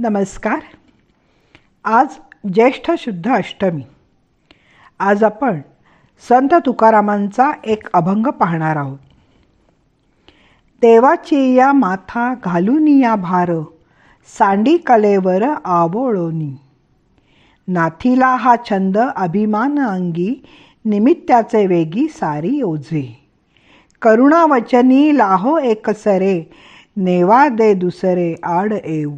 नमस्कार. आज ज्येष्ठ शुद्ध अष्टमी. आज आपण संत तुकारामांचा एक अभंग पाहणार आहोत. देवाची या माथा घालून या भार सांडी कलेवर आवळोनी. नाथीला हा छंद अभिमान अंगी निमित्ताचे वेगी सारी ओझे. करुणावचनी लाहो एकसरे नेवा दे दुसरे आड येऊ.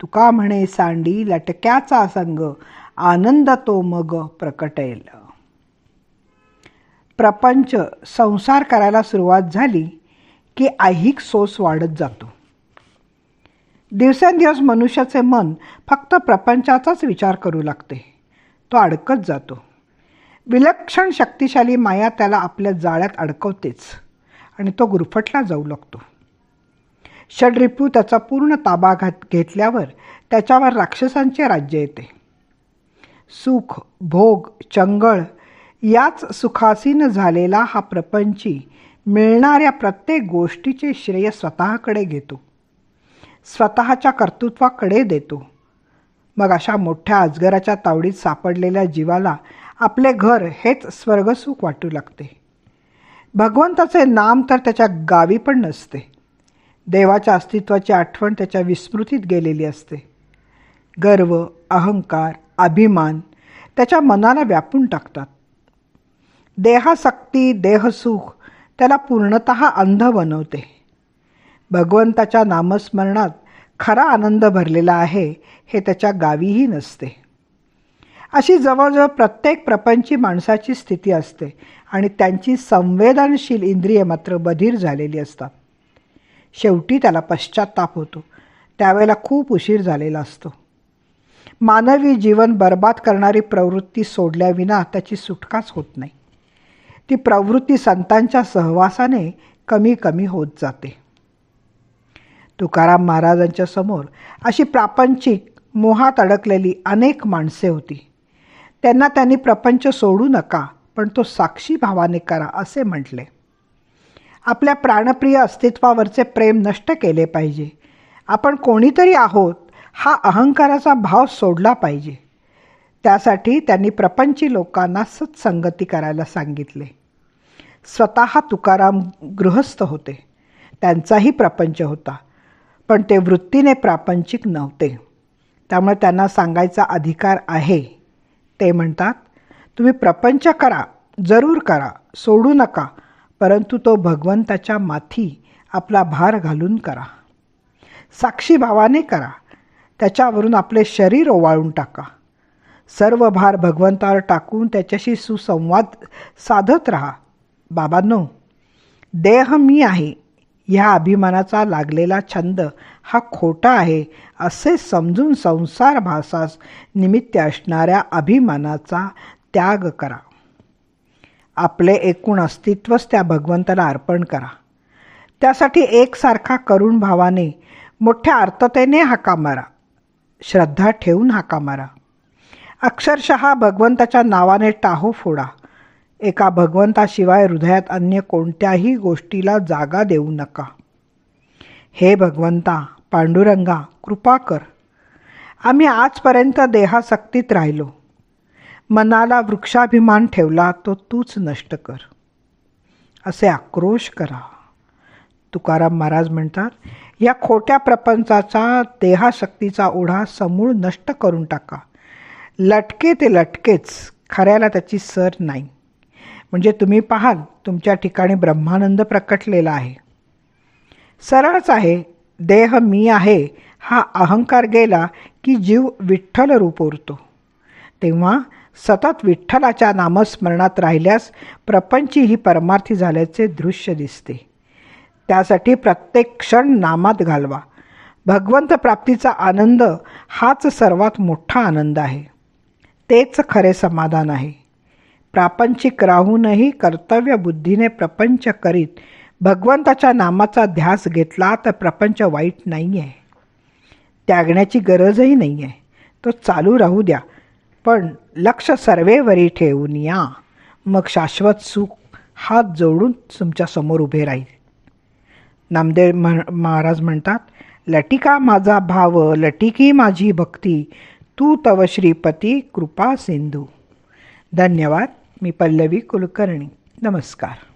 तुका म्हणे सांडी लटक्याचा संग आनंद तो मग प्रकटेल. प्रपंच संसार करायला सुरुवात झाली की ऐहिक सोस वाढत जातो. दिवसेंदिवस मनुष्याचे मन फक्त प्रपंचाचाच विचार करू लागते. तो अडकत जातो. विलक्षण शक्तिशाली माया त्याला आपल्या जाळ्यात अडकवतेच आणि तो गुरफटला जाऊ लागतो. षडरिपू त्याचा पूर्ण ताबा घात घेतल्यावर त्याच्यावर राक्षसांचे राज्य येते. सुख भोग चंगळ याच सुखासीन झालेला हा प्रपंची मिळणाऱ्या प्रत्येक गोष्टीचे श्रेय स्वतःकडे घेतो. स्वतःच्या कर्तृत्वाकडे देतो. मग अशा मोठ्या अजगराच्या तावडीत सापडलेल्या जीवाला आपले घर हेच स्वर्गसुख वाटू लागते. भगवंताचे नाम तर त्याच्या गावी पण नसते. देवाच्या अस्तित्वाची आठवण त्याच्या विस्मृतीत गेलेली असते. गर्व अहंकार अभिमान त्याच्या मनाला व्यापून टाकतात. देहासक्ती देहसुख त्याला पूर्णत अंध बनवते. भगवंताच्या नामस्मरणात खरा आनंद भरलेला आहे हे त्याच्या गावीही नसते. अशी जवळजवळ प्रत्येक प्रपंची माणसाची स्थिती असते आणि त्यांची संवेदनशील इंद्रिय मात्र बधीर झालेली असतात. शेवटी त्याला पश्चाताप होतो. त्यावेळेला खूप उशीर झालेला असतो. मानवी जीवन बर्बाद करणारी प्रवृत्ती सोडल्याविना त्याची सुटकाच होत नाही. ती प्रवृत्ती संतांच्या सहवासाने कमी कमी होत जाते. तुकाराम महाराजांच्या समोर अशी प्रापंचिक मोहात अडकलेली अनेक माणसे होती. त्यांना त्यांनी प्रपंच सोडू नका पण तो साक्षी भावाने करा असे म्हटले. आपल्या प्राणप्रिय अस्तित्वावरचे प्रेम नष्ट केले पाहिजे. आपण कोणीतरी आहोत हा अहंकाराचा भाव सोडला पाहिजे. त्यासाठी त्यांनी प्रपंची लोकांना सत्संगती करायला सांगितले. स्वतः तुकाराम गृहस्थ होते. त्यांचाही प्रपंच होता पण ते वृत्तीने प्रापंचिक नव्हते. त्यामुळे त्यांना सांगायचा अधिकार आहे. ते म्हणतात तुम्ही प्रपंच करा जरूर करा सोडू नका परंतु तो भगवंताच्या माथी आपला भार घालून करा. साक्षी भावाने करा. त्याच्यावरून आपले शरीर ओवाळून टाका. सर्व भार भगवंतावर टाकून त्याच्याशी सुसंवाद साधत राहा. बाबांनो देह मी आहे. ह्या अभिमानाचा लागलेला छंद हा खोटा आहे असे समजून संसार भासास निमित्त असणाऱ्या अभिमानाचा त्याग करा. आपले एकूण अस्तित्वच त्या भगवंताला अर्पण करा. त्यासाठी एकसारखा करुण भावाने मोठ्या आर्ततेने हाका मारा. श्रद्धा ठेवून हाका मारा. अक्षरशः भगवंताच्या नावाने टाहो फोडा. एका भगवंताशिवाय हृदयात अन्य कोणत्याही गोष्टीला जागा देऊ नका. हे भगवंता पांडुरंगा कृपा कर. आम्ही आजपर्यंत देहासक्तीत राहिलो. मनाला वृक्षाभिमान ठेवला तो तूच नष्ट कर. असे आक्रोश करा. तुकाराम महाराज म्हणतात या खोट्या प्रपंचाचा देहाशक्तीचा ओढा समूळ नष्ट करून टाका. लटके ते लटकेच खऱ्याला त्याची सर नाही. म्हणजे तुम्ही पाहाल तुमच्या ठिकाणी ब्रह्मानंद प्रकटलेला आहे. सरळच आहे देह मी आहे हा अहंकार गेला की जीव विठ्ठल रूप उरतो तेव्हा सतत विठ्ठलाच्या नामस्मरणात राहिल्यास प्रपंची ही परमार्थी झाल्याचे दृश्य दिसते. त्यासाठी प्रत्येक क्षण नामात घालवा. भगवंत प्राप्तीचा आनंद हाच सर्वात मोठा आनंद आहे. तेच खरे समाधान आहे. प्रापंचिक राहूनही कर्तव्य बुद्धीने प्रपंच करीत भगवंताच्या नामाचा ध्यास घेतला तर प्रपंच वाईट नाही आहे त्यागण्याची गरजही नाही आहे तो चालू राहू द्या. पण लक्ष सर्वेवरी ठेवून या. मग शाश्वत सुख हात जोडून तुमच्यासमोर उभे राहील. नामदेव महाराज म्हणतात लटिका माझा भाव लटिकी माझी भक्ती तू तव श्रीपती कृपा सिंधू. धन्यवाद मी पल्लवी कुलकर्णी. नमस्कार.